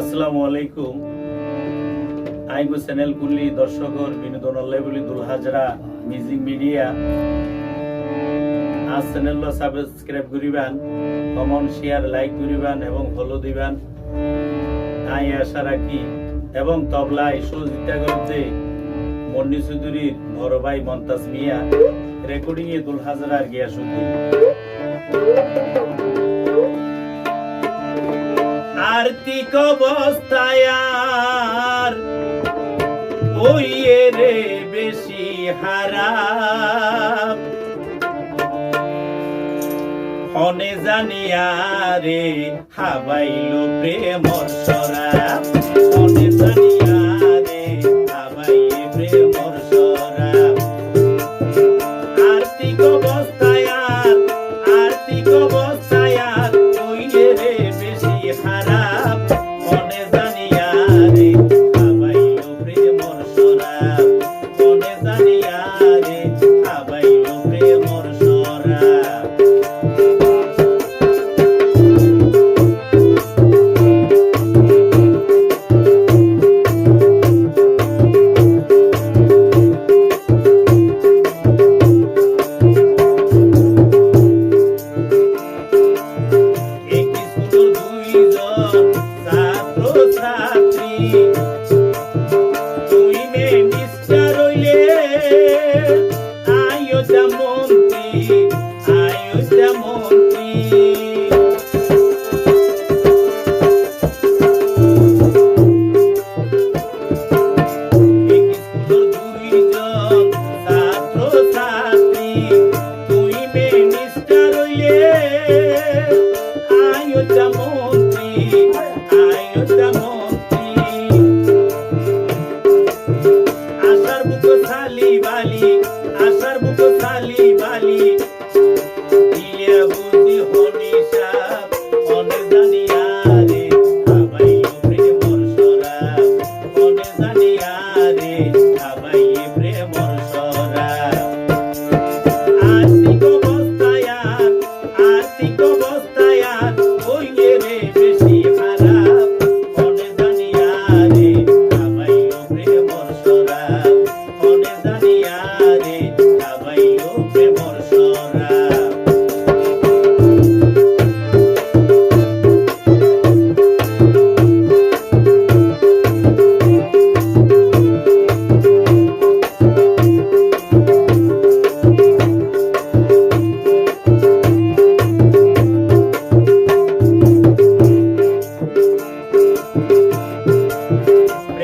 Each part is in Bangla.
আসসালামু আলাইকুম আইগো চ্যানেল কুল্লি দর্শকর বিনোদন অল্লাইবুলি দুলহাজরা মিউজিক মিডিয়া। আজ চ্যানেল সাবস্ক্রাইব করিবান কমন শেয়ার, লাইক করিবান এবং ফলো দিবান। আই আশা রাখি এবং তবলা সহযোগিতা করতে মন্নি চৌধুরীর বড় ভাই মন্তাজ মিয়া, রেকর্ডিংয়ে দুলহাজরার গিয়া সুতি কার্তিক অবস্থায় আর রে বেশি হারাম জানিয়া রে হাবাইল প্রেম সরা হনে রে অবস্থা Yeah. Ayo, amor, ayo, amor. ভাই প্রেমর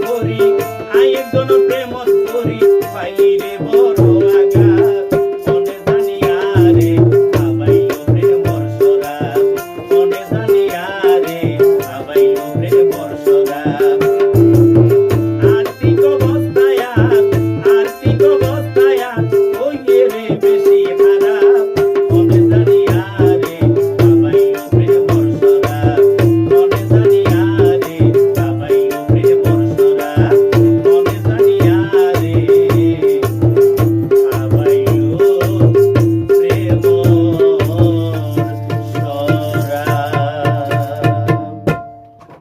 পরি আইজন প্রেমত পরি পাইলি রে বড় আগা মনে জানিয়া রে বাবাই প্রেমর সরা মনে জানিয়া